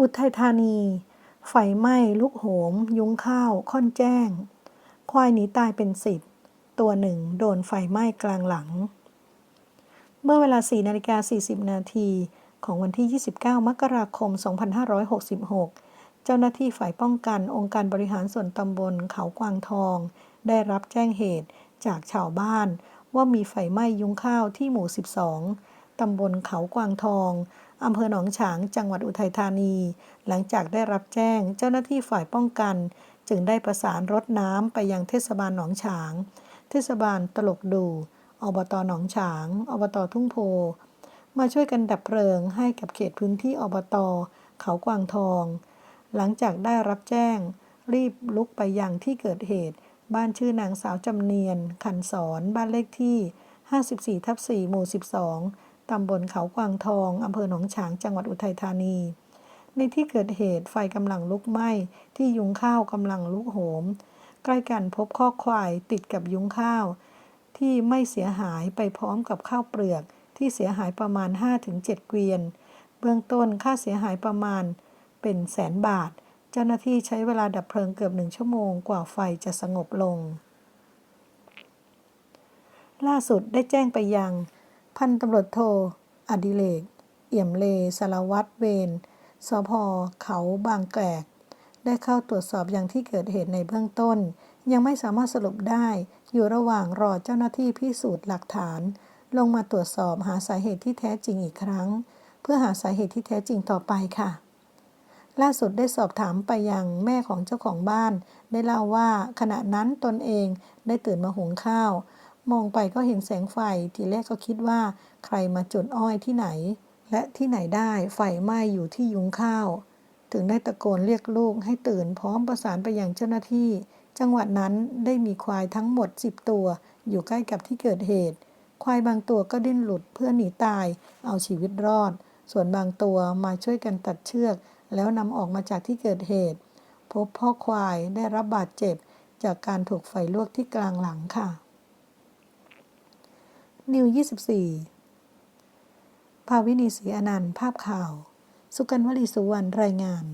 อุทัยธานี ไฟไหม้ลุกโหม ยุ้งข้าว ค่อนแจ้ง ควายหนีตายเป็นสิบ ตัวหนึ่งโดนไฟไหม้กลางหลัง เมื่อเวลา4นาฬิกา40 นาทีของวันที่ 29 มกราคม 2566 เจ้าหน้าที่ฝ่ายป้องกันองค์การบริหารส่วนตำบลเขากวางทอง ได้รับแจ้งเหตุจากชาวบ้านว่ามีไฟไหม้ยุ้งข้าวที่หมู่ 12 ตำบลเขากวางทองอำเภอหนองฉาง จังหวัดอุทัยธานี หลังจากได้รับแจ้งเจ้าหน้าที่ฝ่ายป้องกัน จึงได้ประสานรถน้ำไปยังเทศบาลหนองฉาง เทศบาลตลกดูอบตหนองฉาง อบตทุ่งโพ มาช่วยกันดับเพลิงให้กับเขตพื้นที่อบต เขากวางทอง หลังจากได้รับแจ้ง รีบลุกไปยังที่เกิดเหตุ บ้านชื่อนางสาวจำเนียน ขันสอน บ้านเลขที่ 54ทับ4หมู่ 12 ตำบลเขากวางทอง อำเภอหนองฉาง จังหวัดอุทัยธานี ในที่เกิดเหตุไฟกำลังลุกไหม้ ที่ยุ้งข้าวกำลังลุกโหม ใกล้กันพบข้อควายติดกับยุ้งข้าว ที่ไม่เสียหายไปพร้อมกับข้าวเปลือก ที่เสียหายประมาณ 5-7 เกวียน เบื้องต้นค่าเสียหายประมาณเป็นแสนบาท เจ้าหน้าที่ใช้เวลาดับเพลิงเกือบหนึ่งชั่วโมงกว่าไฟจะสงบลง ล่าสุดได้แจ้งไปยัง พันตำรวจโท อดิเรกเอี่ยมเลสารวัตรเวรสพเขาบางแกก ได้เข้าตรวจสอบอย่างที่เกิดเหตุในเบื้องต้น ยังไม่สามารถสรุปได้อยู่ระหว่างรอเจ้าหน้าที่พิสูจน์หลักฐาน ลงมาตรวจสอบหาสาเหตุที่แท้จริงอีกครั้ง เพื่อหาสาเหตุที่แท้จริงต่อไปค่ะ ล่าสุดได้สอบถามไปยังแม่ของเจ้าของบ้าน ได้เล่าว่าขณะนั้นตนเองได้ตื่นมาหุงข้าว มองไปก็เห็นแสงไฟ ทีแรกก็คิดว่า ใครมาจุดอ้อยที่ไหน และที่ไหนได้ไฟไหม้อยู่ที่ยุงข้าว ถึงได้ตะโกนเรียกลูกให้ตื่นพร้อมประสานไปยังเจ้าหน้าที่ จังหวัดนั้นได้มีควายทั้งหมด 10 ตัว อยู่ใกล้กับที่เกิดเหตุ ควายบางตัวก็ดิ้นหลุดเพื่อหนีตาย เอาชีวิตรอด ส่วนบางตัวมาช่วยกันตัดเชือก แล้วนำออกมาจากที่เกิดเหตุ พบพ่อควายได้รับบาดเจ็บ จากการถูกไฟลวกที่กลางหลังค่ะ นิว 24 ภาวินีศรีอนันต์ ภาพข่าว สุกันวลีสุวรรณ รายงาน